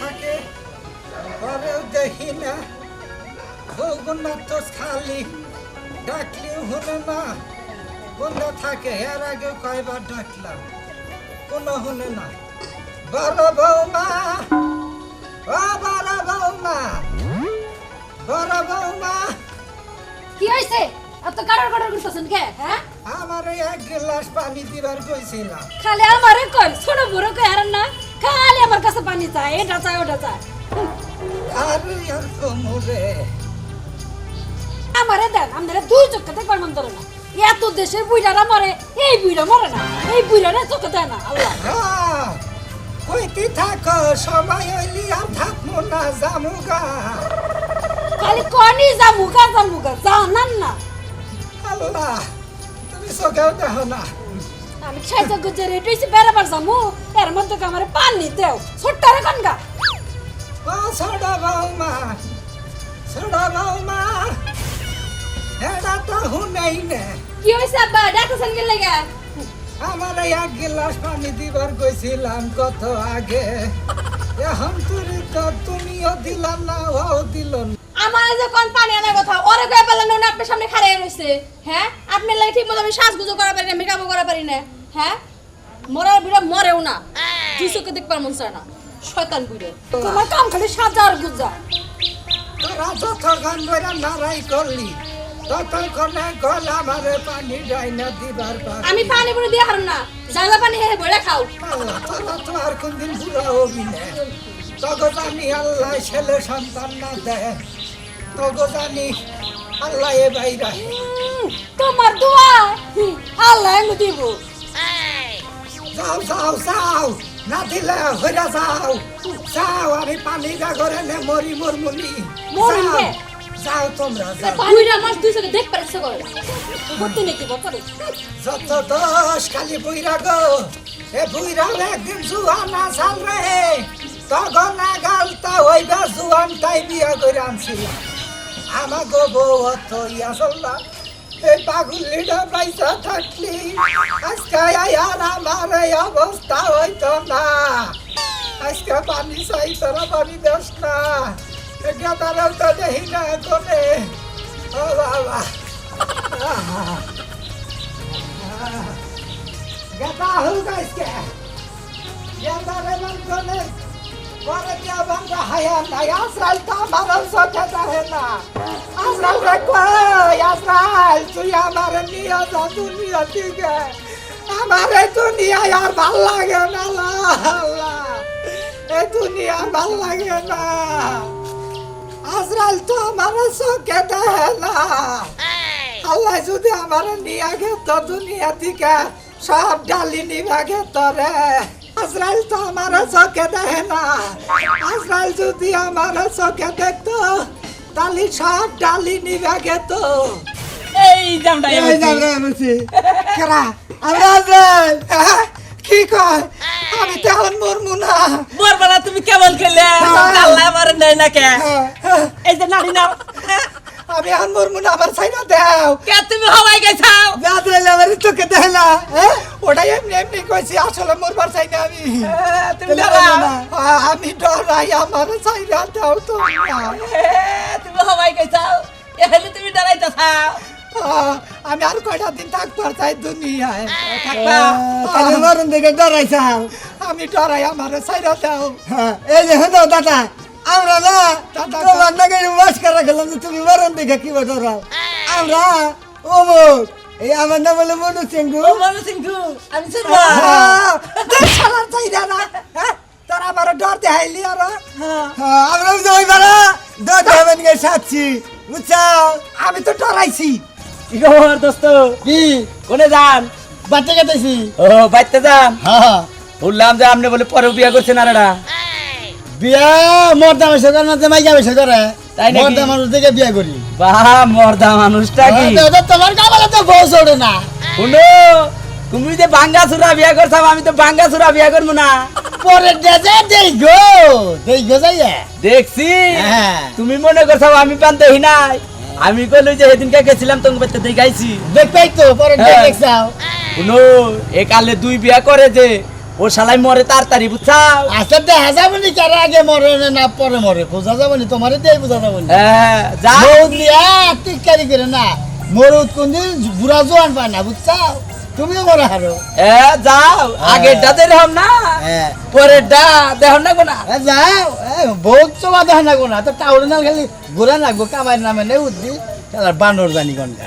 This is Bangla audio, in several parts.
থাকে ঘরেও দেখি না। ভোগুনা তো খালি ডাকলি শুনে না কোনটা থাকে এর আগে কয়বার ডাকলাম কোনো শুনে না বড় বৌমা। ও বড় বৌমা। বড় বৌমা। কি হয়েছে এত কাটার কাটার করতেছেন কে হ্যাঁ? আমার এক গ্লাস পানি দিবার কইছিলাম খালি আমারে কয় ছোট বড় কয় আর না খালি আমার কাছে পানি চায় এটা চায় ওটা চায়। আর আর কোমরে। আমারে দেন আমাদের দুই চোখে দেখবার মন ধরে না। এত দেশের বুইড়ারা মরে এই বুইড়া মরে না এই বুইড়ারা চোখে দেয় না আল্লাহ। হ্যাঁ, কইতে থাকো সময় হইলি আর থাকব না জামুগা। খালি কনি জামুকা জামুকা জানান না। আল্লাহ তুমি চোখেও দেখো না। আমি খাইতে গুজে রেট হয়েছি বেড়াবার জামু এর মধ্যে আমার পানি দেও ছোট্টারে কনগা ও ছোড়া বৌমা ছোড়া বৌমা এটা তো হুনেই নে। কি হয়েছে আব্বা? ডাকতেছেন কি লাগা। আমার এক গিলাস পানি দিবার কইছিলাম কত আগে। এখন তুই তো তুমিও দিলাম না ও দিল আমার যে কোন পানি আনার কথা ওরে কয়ে পেলেন না আপনার সামনে খাড়াই রয়েছে হ্যাঁ? আপনার লাগে ঠিক মতো আমি সাজগুজো করা পারি না মেকআপও করা পারি না। হ্যাঁ? মরার বিড়া মরেও না। দুই চোখে দেখবার মন চায় না। শয়তান বুড়ে। তোমার কাম খালি সাজা আর গুজা। তোরা যতক্ষণ ধরে নারাই করলি ততক্ষণে গল আমারে পানি যাই না দিবার পার। আমি পানি পুরি দিয়ে হারুন না। জ্বালা পানি হে বলে খাও। তোরা তো আর কোনদিন বুড়া হবি না। তগো জানি আল্লাহ ছেলে সন্তান না দেয় তগো জানি আল্লাহ এ বাইরা তোমার দোয়া। আল্লাহ এমনি দিব। যাও যাও যাও। না দিলে হইরা যাও। যাও আমি পানি গা করে নে মরি মরমুনি। মরিন যাও, তোমরা যাও। বুড়া মাস দুই চোখে দেখবার ইচ্ছে করে করতে নাকি বছরে যত দোষ খালি বুইরা গো এ বুইরাও একদিন জুয়ান আসাল রে। তখন না গালতা হইবা জুয়ান তাই বিয়া করে আনছিলাম আমার গো বউ অত আসল না এই পাগুলিটা পয়সা থাকলি। আজকে আর আমার এই অবস্থা হইতো না। আজকে পানি চাই তোরা পানি দেস না। তারাও তো না বাবা Gata hoga iske. Yanda revan kone. Kore kya banga haya na Yasral ta maral socha dahe na. Asral rekwa Yasral তুই আমার নিয়ে যা দুনিয়া থেকে আমার ভালো লাগে না আল্লাহ এই দুনিয়া ভালো লাগে না আজরাল তো আমার চোখে দেয় না আল্লাহ যদি আমার নিয়ে গেত দুনিয়া থেকে সব ডালি নিবা গেত রে আজরাইল তো আমার চোখে দেখে। না আজরাইল যদি আমার চোখে দেখতো তাহলে সব ডালি নিবা গেত এই জামটা এই আজরাইল হ্যাঁ? কি কয়? আমি তো মরমু না। বরবালা তুমি কেমন খেলে? আল্লাহ আমার নেই না কে হ্যাঁ, হ্যাঁ, এই যে নারী নাও। আমি এখন মরমু না আমার সাইনা দেও। কে তুমি হওয়াই গেছাও? আজরাইল আমার চোখে দেখে হ্যাঁ? ওটাই এমনি এমনি কইছি আসলে মরবার চাই না আমি। তুমি আমি ডরাই আমার চাইরা দাও তো। তুমি হওয়াই গেছাও। এখানে তুমি ডরাইতে চাও আমি আর কয়টা দিন থাকবার চাই দুনিয়ায়। থাকবা। তাহলে মরণ দিকে ডরাইছাও। আমি ডরাই আমার চাইরা দাও। হ্যাঁ, এই যে হতো দাদা আমরা না দাদা, তোমার নাকি মাস করা খেলাম যে তুমি মরণ দিকে কি ডরাও আমরা অমুক এই আমার নাম হলো মনু সিংহু। ও মানুষ সিংহু আমি দেখ শালার চাইরা না হ্যাঁ? তোর আমার ডর দেখাইলি আর। হ্যাঁ, আমরা ওই বারা দশ যাবেন গে সাচ্ছি বুঝছাও? আমি তো ডরাইছি। কি খবর দোস্ত? কি? কোনে যান? বাচ্চা কেটেছি ও বাইতে যান? হ্যাঁ। বললাম যে আপনি বলে পরে বিয়া করছেন আর এরা। বিয়া মর্দা বেশি করে না মাইকা বেশি করে তাই নাকি? মর্দা মানুষ দেখে বিয়া করি। বাহ মর্দা মানুষটা কি? হ্যাঁ, তো- তো তোমার কামালে তো বউ না। শুনো তুমি যে বাঙ্গা চুরা বিয়া করছাও আমি তো বাঙ্গা চুরা বিয়া করব না। পরে দেজে দেই গো দেই গো যাইয়া। দেখছি। হ্যাঁ। তুমি মনে করছাও আমি পান দেখি নাই আমি কইলো যে সেদিনকে গেছিলাম তোমাকে বাড়িতে দেখাইছি। দেখতেই তো পরে হ্যাঁ। দেখছাও। শুনো এ কালে দুই বিয়া করে যে ও শালাই মরে তাড়াতাড়ি বুঝছাও আচ্ছা দেখা যাবে নি কার আগে মরে না না পরে মরে বোঝা যাবে নি তোমার দিয়ে বোঝা যাবে নি। হ্যাঁ যা। মরুদ নিয়া টিকারি করে না। মরুদ কোনদিন বুড়া জোয়ান পায় না বুঝছাও তুমিও মরে হারো। এ যাও আগেরটা দেখলাম না হ্যাঁ। পরেরটা দেখলাম না কোনা এ যাও বহুত চবা দেখা না গোনা তো টাউরে না খালি ঘুরা লাগবো কামাই নামে নেই উঠবি তাহলে বানর জানি কোনটা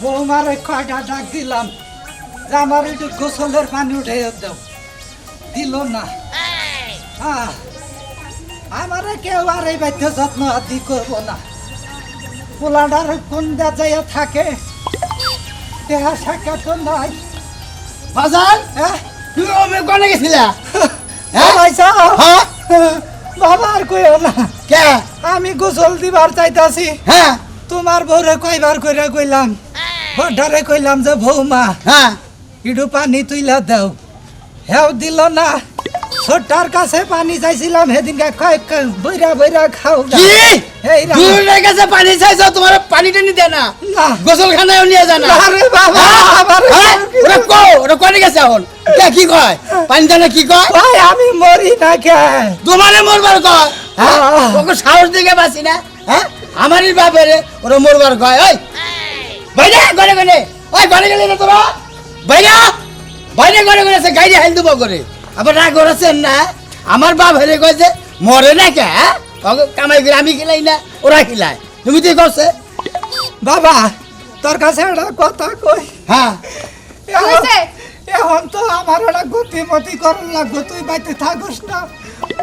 বৌমারে কয়টা ডাক দিলাম যে আমার একটু গোসলের পানি উঠে দাও। দিল না। হ্যাঁ আমারে কেউ আর এই বাধ্য যত্ন আদি করব না। পোলাডার কোন যাইয়া থাকে। দেহা সাক্ষাৎ তো নাই। বাজার হ্যাঁ? তুমি ওমে কোনে গেছিলা? হ্যাঁ? ভাইসা হ্যাঁ? বাবা আর কইও না। কে? আমি গোসল দিবার চাইতাছি। হ্যাঁ? তোমার বউরে কয়বার কইরা কইলাম। ভোটারে কইলাম যে বৌমা। হ্যাঁ? ইডু পানি তুইলা দাও। হেও দিল না। ছোট্টার কাছে পানি চাইছিলাম কয় বইরা বইরা খাও গা। কি? এই রাম- দূরের কাছে পানি চাইছো তোমার পানি টানি দেয় না। গোসল খানায় নিয়ে যায় না। আরে বাবা আমার হ্যাঁ? কো ওরা কোনে গেছে এখন? কে কি কয়? পানি দেয় কি কয়? ভাই আমি মরি না কে? তোমারে মরবার কয়। হ্যাঁ। ওকে সাহস দিকে বাসি না। হ্যাঁ? আমারই বাপের ওরা মরবার কয়। ওই বাইরে গনে গনে ওই গনে গেলে না তোরা? বাইরে বাইরে গনে সে গাড়ি হাইল দেবো করে। আবার রাগ করেছেন না? আমার বাপ হেরে কয় যে মরে না কে হ্যাঁ? কামাই করে আমি খিলাই না ওরা খিলায়। তুমি তুই করছে? বাবা তোর কাছে একটা কথা কই। হ্যাঁ। এখন- তো আমার একটা গতিমতি করার লাগবে তুই বাইতে থাকস না।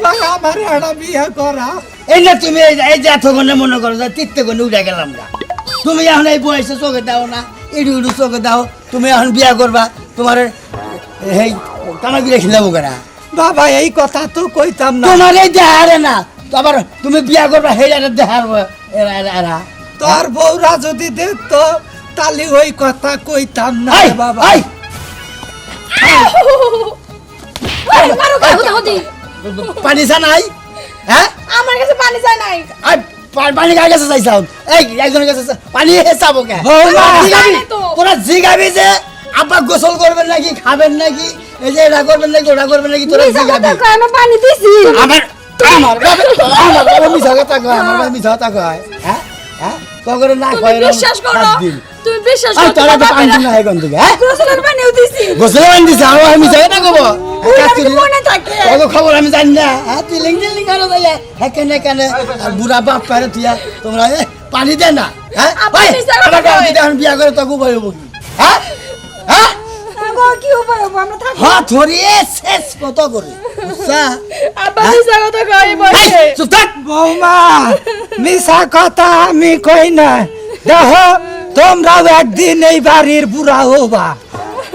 ভাই আমার একটা বিয়ে করা। এই না তুমি এই যে এত গনে মনে করো যে তিত্তে গনে উঠে গেলাম না তুমি এখন এই বয়সে চোখে দাও না ইডু ইডু চোখে দাও। তুমি এখন বিয়া করবা তোমার এই কামাগিরে খিলাবো কেনা বাবা এই কথা তো কইতাম না। তোমার এই দেহারে না আবার তুমি বিয়া করবা সেই দেহার এরা তোর বউরা যদি দেখতো তাহলে ওই কথা কইতাম না বাবা। পানি চা নাই? হ্যাঁ? আমার কাছে পানি চাই নাই। পানি কার কাছে চাইছাও এই একজনের কাছে পানি চাবো কে। তোরা জিগাবি, যে আব্বা গোসল করবেন নাকি খাবেন নাকি এই যে এটা করবেন নাকি ওটা করবেন নাকি তোরা জিগাবি পানি দিছি। আমার আমার আমার বাবা মিছা কথা কয় আমার বাবা মিছা কথা কয়। হ্যাঁ হ্যাঁ কখনো না কয় বিশ্বাস করো? তুমি বিশ্বাস করো তোরা তো পানি না এখন থেকে হ্যাঁ গোসলের পানিও দিছি। আমি মিছা কথা কব। আমি তো থাকে। কত খবর আমি জানি না। হ্যাঁ তিলিং তিলিং করে যাই হ্যাঁ কেনে কেনে আর বুড়া বাপ পারে তুই তোমরা পানি দে না হ্যাঁ এখন বিয়া করে তখন উপায় হব কি? হ্যাঁ হ্যাঁ? কি উপায় হব? আমরা থাকি। হ্যাঁ ধরিয়ে শেষ কত করে। বুঝছা? আব্বা হ্যাঁ? মিছা কথা কই এই, বলে। চুপ থাক। বৌমা মিশা কথা আমি কই না। দেখো তোমরাও একদিন এই বাড়ির বুড়া হবা।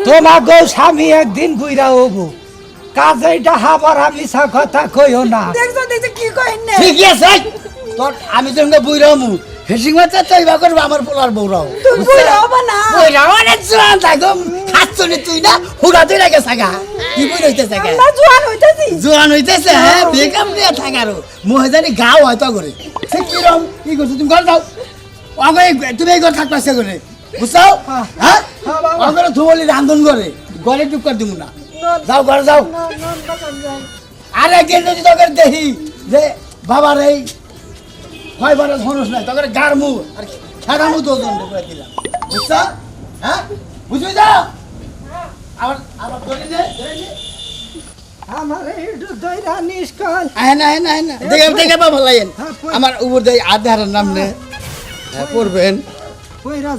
তোমার গো স্বামী একদিন বুড়া হব। কাজেইটা হাবার মিশা কথা কইও না। দেখছ দেখছ কি কইন না? ঠিক আছে। তোর আমি হেসিং মাত্রা তো এবার করব আমার পোলার বউরাও। তুমি বুইড়া না। রাও অনেক জোয়ান থাকো তুই না? হুড়া তুই লাগে সাগা কি বই রইতে সাগা জোয়ান হইতাছি। জোয়ান হইতেছে হ্যাঁ? বেকাম নিয়ে থাকারও মহেজানি গাও হয়তো করে। সে কিরম কি করছ? তুমি ঘর অগে তুমি এই ঘর থাকবা সে করে বুঝছাও হ্যাঁ। হ্যাঁ, ধুবলি রান্ধন করে ঘরে টুক করে দিব না। যাও ঘরে যাও। আর একদিন যদি তোকে দেখি যে বাবার এই হয় বারে ধনুষ নাই আর করে দিলাম। বুঝছ? হ্যাঁ? বুঝবি যাও আবার আবার ধরে নে আমার একটু দইরা নিষ্কল। আহে না আহে না আহে না। দেখে দেখে বা ভালো হ্যাঁ, আমার উপর দিয়ে আধারের নাম নে। হ্যাঁ, পড়বেন।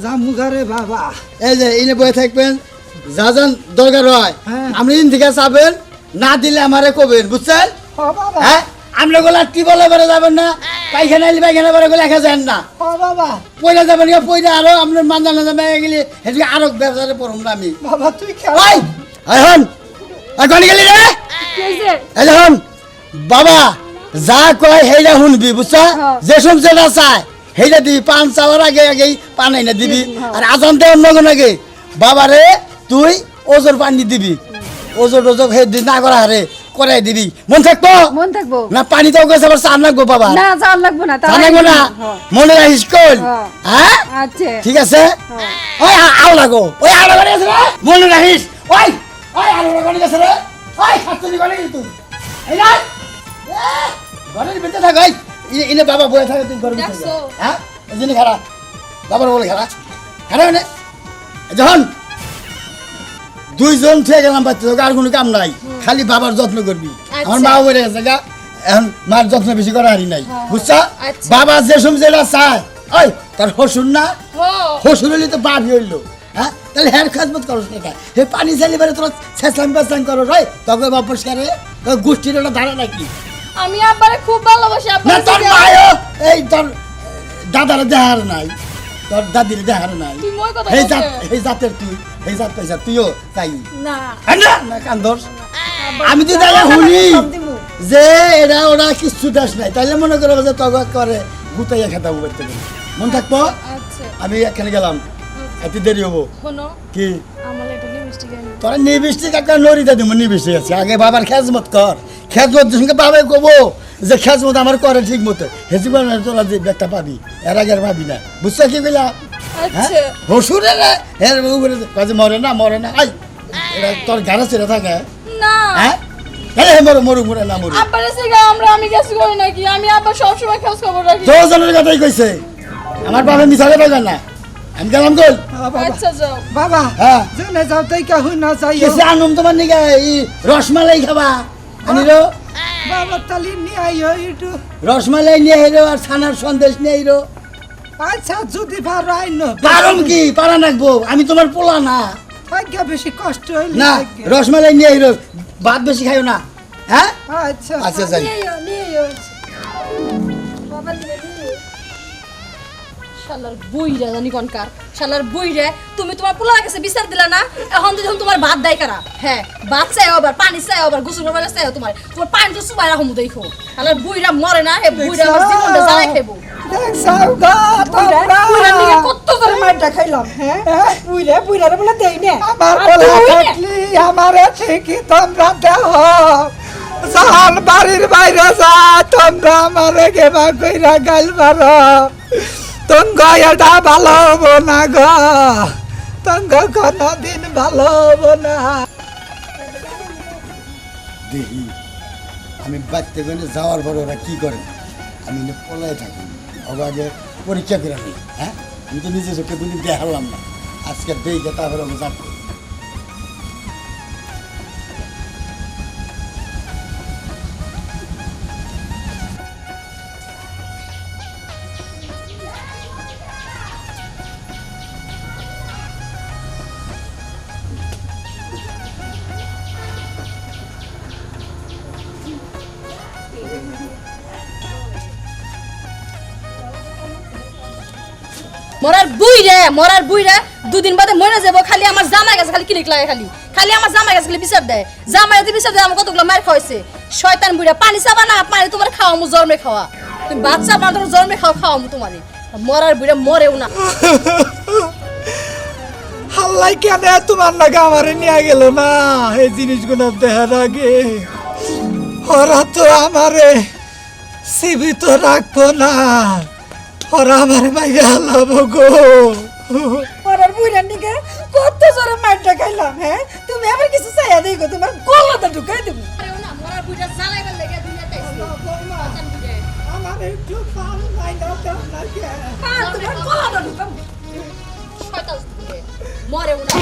জামুগারে বাবা? এই যে ইনে বয়ে থাকবেন। যা যান দরকার হয়। হ্যাঁ। আপনি ইন থেকে চাবেন না দিলে আমারে কবেন বুঝছেন? বাবা। হ্যাঁ? আমরা গোলা টিবলে বেড়ে যাবেন না পায়খানা এলে পায়খানা বেড়ে গেলে লেখা যান না। বাবা। পয়লা যাবেন গিয়ে পয়লা আরও আপনার মান্দানা যাবে গেলে সেদিকে আরও ব্যবসাতে পড়ুন না আমি বাবা তুই এখন এখন গেলি রে? এখন বাবা যা কয় সেইটা শুনবি বুঝছা? হ্যাঁ। যে শুনছে না চায়। হেইটা দিবি পান চাওয়ার আগে আগেই পান না দিবি। আর আজান দেওয়ার নগন আগে। বাবারে তুই ওজোর পানি দিবি। ওজোর ওজোর হে না করা হারে করাই দিবি। মন থাকতো মন থাকব। না পানি দাও গেছে আবার চান লাগবো বাবা। না যাওয়ার লাগবো না চান লাগবো না। মনে রাখিস কল হ্যাঁ। আচ্ছা। ঠিক আছে? ওই আও লাগো। ওই আলো করে গেছে রে মনে রাখিস ওই ওই আলো করে গেছে রে ওই করে গেলি তুই এই না? ঘরের ভিতরে থাক ওই ইনে বাবা বয়ে থাকে তুই ঘরের ভিতরে। হ্যাঁ এই জন্য খারা বাবার বলে খারা খারা মানে? যখন দুইজন থেকে গেলাম বাচ্চা তোকে আর কোনো কাম নাই খালি বাবার যত্ন করবি। আমার আচ্ছা। মা বলে গেছে গা এখন মার যত্ন বেশি করা হারি নাই বুঝছা? আচ্ছা। বাবা যে সময় যেটা চায় ওই তার হসুন না? শ্বশুর হইলে তো বাপ হইল হ্যাঁ? তাহলে হ্যার খাজমত করো সেটা হে পানি চাইলে বেড়ে তোরা ছেঁচলাম পেঁচলাম করো রাই তবে বাপ পরিষ্কারে তোর গোষ্ঠীর ওটা ধারা নাকি? আমি আব্বারে খুব ভালোবাসি না তোর মায়ও এই তোর দাদার দেহার নাই তোর দাদির দেহার নাই। জাত এই জাতের তুই। জাত পয়সা তুইও তাই না আমি তো তাই শুনি যে এরা ওরা কিচ্ছু দাস নাই তাইলে মনে করো যে তগ করে গুতাইয়া খেতাম করতে মন থাকব আমি এখানে গেলাম এত দেরি হব কি তোরা নিবিষ্টিক একটা নড়িতে দিব নিবিষ্টিক আছে আগে বাবার খেজমত কর খেজমত সঙ্গে বাবাই কব যে খেজ খেজমত আমার করে ঠিক মতো। করে তোরা যে একটা পাবি এর আগে আর পাবি না। বুঝছ কি কইলা হ্যাঁ? আচ্ছা। হসুরে রে এর উপরে কাজে মরে না মরে না। আই তোর গাড়া ছেড়ে থাকে। না। হ্যাঁ? মরু মরু মরে না মরু। আব্বারে সিগা আমরা আমি গেছি করি নাকি? আমি আব্বা সব সময় খোঁজ খবর রাখি। দুজনের কথাই কইছে। আমার বাবা মিশালে পাইবে না। আমি গেলাম আচ্ছা যাও। বাবা হ্যাঁ। জনে যাও তাই কাহু না যাই তোমার নিগে এই রসমালাই খাবা। আনিরো? বাবা তালি নিয়ে আইও একটু। রসমালাই নিয়ে আইরো আর ছানার সন্দেশ নিয়ে আইরো। আচ্ছা যদি পারো আইন পারম কি? পারা নাকবো? আমি তোমার পোলা না। আজ্ঞা বেশি কষ্ট হয় না। রসমালাই নিয়ে আইরো। ভাত বেশি খাইও না হ্যাঁ? আচ্ছা আচ্ছা যাই। শালার বইরা জানি কনকার শালার বইরে তুমি তোমার পোলার কাছে বিচার দিলা না? এখন যখন তোমার ভাত দেয় কারা? হ্যাঁ ভাত চাই আবার পানি চাই আবার গোসল করবার চাই তোমার। তোমার পানি তো সুবাই রাখো দেখো। শালার বইরা মরে না হে বইরা আমার জীবনটা জ্বালাই খাইবো। হ্যাঁ দেই না। আমার ঠিকই তোমরা দেহ। বাড়ির বাইরে যা তোমরা আমারে গেবা কইরা গাইল বার তঙ্গ এটা ভালো হব না গ। তঙ্গ কোনদিন ভালো হব না। দেখি, আমি বাচ্চা গেলে যাওয়ার পরে ওরা কী করে? আমি পলাই থাকি। আগে পরীক্ষা করে নিই হ্যাঁ? আমি তো নিজে চোখে দুদিন দেখালাম না। আজকে দেখে তারপরে আমি যাব মরার বুই রে, মরার বুই রে। দুদিন বাদে মরে যাব, খালি আমার জামাই গেছে, খালি ক্লিক লাগে খালি। খালি আমার জামাই গেছে, খালি বিচার দেয় জামাই যদি বিচার দেয় আমার কতগুলো মার খাওয়াইছে। শয়তান বুইরা, পানি চাবা না, পানি তোমার খাওয়া মু জন্মে খাওয়া। তুমি বাচ্চা বানা তোমার জন্মে খাওয়া খাওয়া তোমার। মরার বুইরা মরেও না। হাল্লাই কেন তোমার নাকি আমারে নিয়ে গেল না? এই জিনিসগুলো দেখার আগে। ওরা তো আমারে জীবিত রাখব না। ওরা আমারে মাইরে হালাবো গো পরের বুইরার নিকে কত জোরে মারটা খাইলাম হ্যাঁ তুমি আবার কিছু চাইয়া দেখো তোমার গলাটা ঢুকাই দেবো মরেও না মরার বুইরা জ্বালাইবার লেগে দুনিয়াতে আইছে শয়তান বুইড়া। আমার একটু পান মাইনা দাও না কে? আর তোমার গলাটা ঢুকাবো শয়তান বুইড়া। মরেও না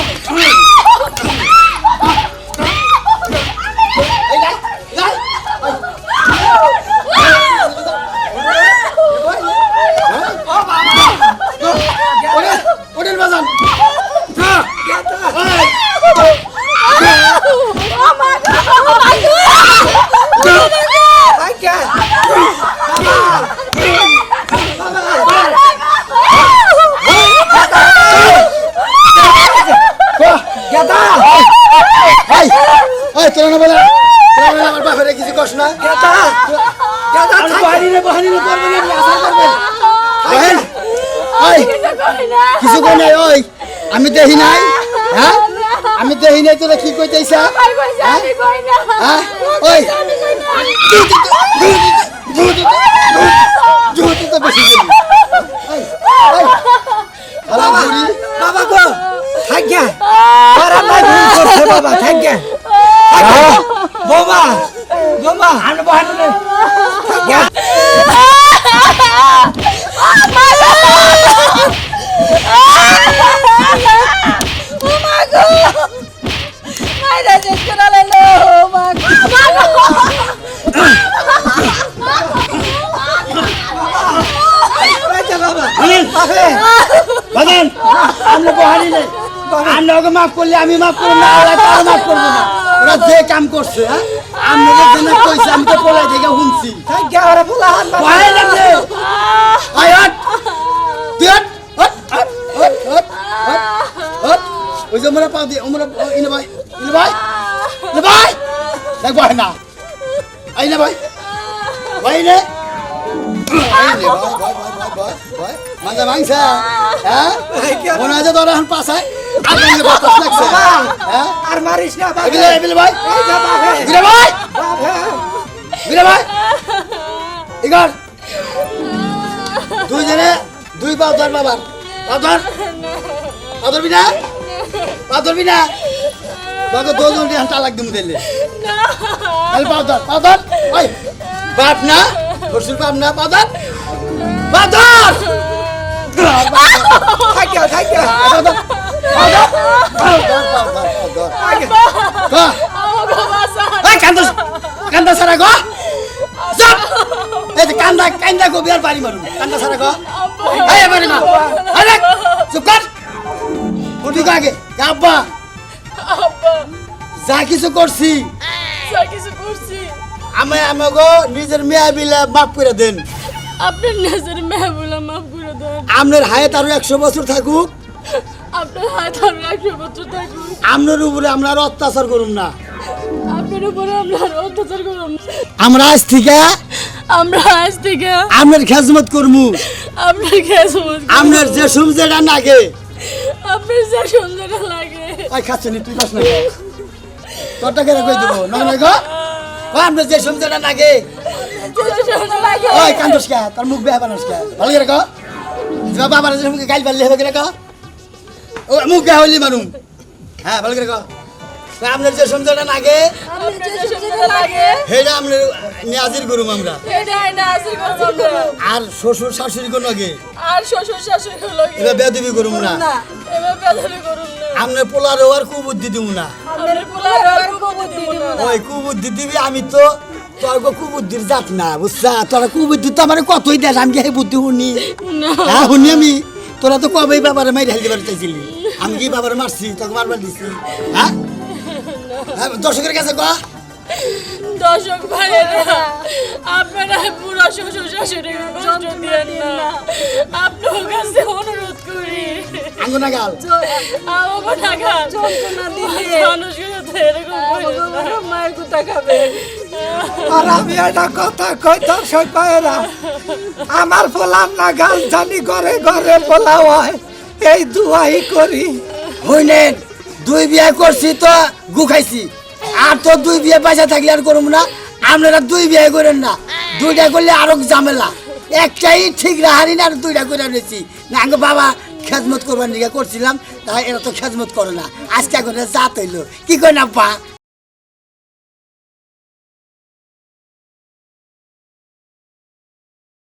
ওদের বাজান আজ্ঞা গেদা এই এই তোরা না বলে তোরা না আমার বাপের কিছু কষ্ট না গেদা গেদা আর বাহিনী রে বাহিনী রে করবে না আশা করবে বহেন ওই কিছু করি না কিছু কই নাই ওই আমি দেখি নাই? হ্যাঁ? আমি দেখি নাই তোরা কি কই না? হ্যাঁ? ওই। জুতি তো বেশি গেলি। ওই বাবা গো থাক বাবা থাক বোমা বাদান আমরা বহানি নাই। আমরা ওকে মাফ করলে আমি মাফ করব না ওরা তারা মাফ করব না। ওরা যে কাম করছে হ্যাঁ? আমরা জন্য কইছে আমি তো পলাই থেকে শুনছি ওরা লাগছে। আয় হট তুই হট হট হট হট হট হট হট ওই যে আমরা পাও দিয়ে আমরা ইনে ভাই ইনে ভাই ইনে ভাই। দেখ বহাই না। আই না। ভাই ভাই নে মাঝে মাংসা হ্যাঁ? মনে যে তোর এখন পাশায় হ্যাঁ? আর মারিস না বাবা। ভাই। এই যা বাবা। বিরে ভাই। বাবা। ভাই। ইগর দুইজনে দুই পাও ধর বাবার। পাও ধর। পাও ধরবি না? পাও ধরবি না? তোকে দুজন দিয়ে তালাক দিমু দিলে তাহলে পাও ধর পাও ধর। বাপ না বাপ ধর। পাও ধর থাক থাক পাও ধর পাও ধর পাও ধর পাও ধর পাও ধর গো। আমাকে বাসা এই কান্দা কান্দা সারা গো। এই যে কান্দা কান্দা গো বিয়ার বাড়ি মারুন কান্দা সারা গো। এই বাড়ি মা। আরে চুপ কর। উঠি গো আগে। যা আব্বা। যা কিছু করছি। যা কিছু করছি। আমি আমাকে নিজের মেয়া বিলে মাফ করে দেন। আপনার নিজের মেহবুলা মাফ করে দেন। আপনার হায়াত আরও একশো বছর থাকুক। আপনার হাত আর একশো বছর থাকুন আপনার উপরে আমরা আর অত্যাচার করুম না। আপনার উপরে আমরা আর অত্যাচার করুন না। আমরা আজ থেকে আমরা আজ থেকে আপনার খেজমত করমু। আপনার খেয়ে আপনার যে সুমজেটা নাগে আপনার যে সুন্দর লাগে। ওই খাচ্ছে নি তুই খাস না। তোরটা কেন কই দেবো। নয় নয় গো। ও আমরা যে সুমজেটা লাগে। ওই কান্দস কে তোর মুখ বেহা বানাস কে। ভালো করে কো। যা বাবার যে মুখে গাইল বাড়লি হবে করে কো? ও মুখ বেহা হইলি মানুম হ্যাঁ ভালো করে কো। আপনার যে আপনার সুন্দর লাগে হেটা আমরা নিয়াজির করুম আমরা। আর শ্বশুর শাশুড়ি কোন আগে। আর শ্বশুর শাশুড়ি হলো কি এবার বেদবি করুম না। এবার বেদবি করুন না আমরা পোলারও আর কুবুদ্ধি দিব না। আপনার পোলার আর কবুতর দিব না। ওই কুবুদ্ধি দিবি আমি তো তোর গো কুবুদ্ধির জাত না বুঝছা? তোরা কুবুদ্ধি তো আমার কতই দেশ আমি কি বুদ্ধি শুনি? না। হ্যাঁ শুনি আমি। তোরা তো কবেই বাবারে মাই ঢালি দিবার চাইছিলি? আমি কি বাবারে মারছি? তোকে মারবার দিছি। হ্যাঁ? হ্যাঁ, দর্শকের কাছে কয়া দর্শক ভাইয়েরা আপনারা পুরো শ্বশুর শাশুড়ি কষ্ট দিয়েন না। আপনার কাছে অনুরোধ করি। আঙ্গুনা গাল আমাকে টাকা যন্ত্রণা দিলে মানুষগুলো এরকম মায়ের কথা খাবে আর আমি একটা কথা কই দর্শক ভাইয়েরা, আমার পোলার না গাল জানি ঘরে ঘরে পোলা হয়। এই দুয়াই করি। হইলেন দুই বিয়ে করছি তো গু খাইছি। আর তো দুই বিয়ে পয়সা থাকলে আর করুম না। আপনারা দুই বিয়ে করেন না। দুইটা করলে আরও ঝামেলা। একটাই ঠিক রাহারি না, আর দুইটা করে রয়েছি না আগে বাবা খেজমত করবার নিয়ে করছিলাম, তাই এরা তো খেজমত করে না। আজকে করে জাত হইল। কি কই না পা